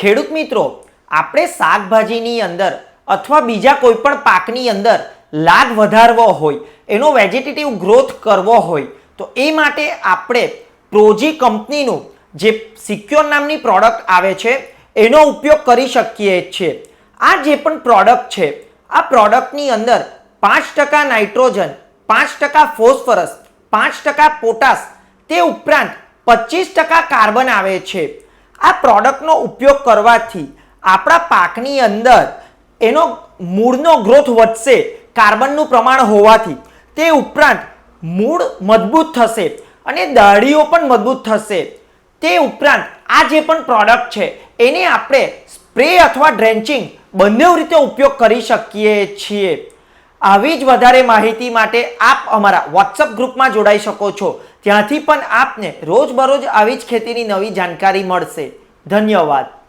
ખેડૂત મિત્રો, આપણે શાકભાજીની અંદર અથવા બીજા કોઈ પણ પાકની અંદર લાગ વધારવો હોય, એનો વેજીટેટિવ ગ્રોથ કરવો હોય, તો એ માટે આપણે પ્રોજી કંપનીનું જે સિક્યોર નામની પ્રોડક્ટ આવે છે, એનો ઉપયોગ કરી શકીએ છીએ. આ જે પણ પ્રોડક્ટ છે, આ પ્રોડક્ટની અંદર પાંચ ટકા નાઇટ્રોજન, પાંચ ટકા ફોસ્ફરસ, પાંચ ટકા પોટાશ, તે ઉપરાંત પચીસ ટકા કાર્બન આવે છે. આ પ્રોડક્ટનો ઉપયોગ કરવાથી આપણા પાકની અંદર એનો મૂળનો ગ્રોથ વધશે, કાર્બનનું પ્રમાણ હોવાથી. તે ઉપરાંત મૂળ મજબૂત થશે અને દાઢીઓ પણ મજબૂત થશે. તે ઉપરાંત આ જે પણ પ્રોડક્ટ છે, એને આપણે સ્પ્રે અથવા ડ્રેન્ચિંગ બંને રીતે ઉપયોગ કરી શકીએ છીએ. આવી જ વધારે માહિતી માટે આપ અમારા વોટ્સઅપ ગ્રુપમાં જોડાઈ શકો છો. ત્યાંથી પણ આપને રોજબરોજ આવી જ ખેતીની નવી જાણકારી મળશે. ધન્યવાદ.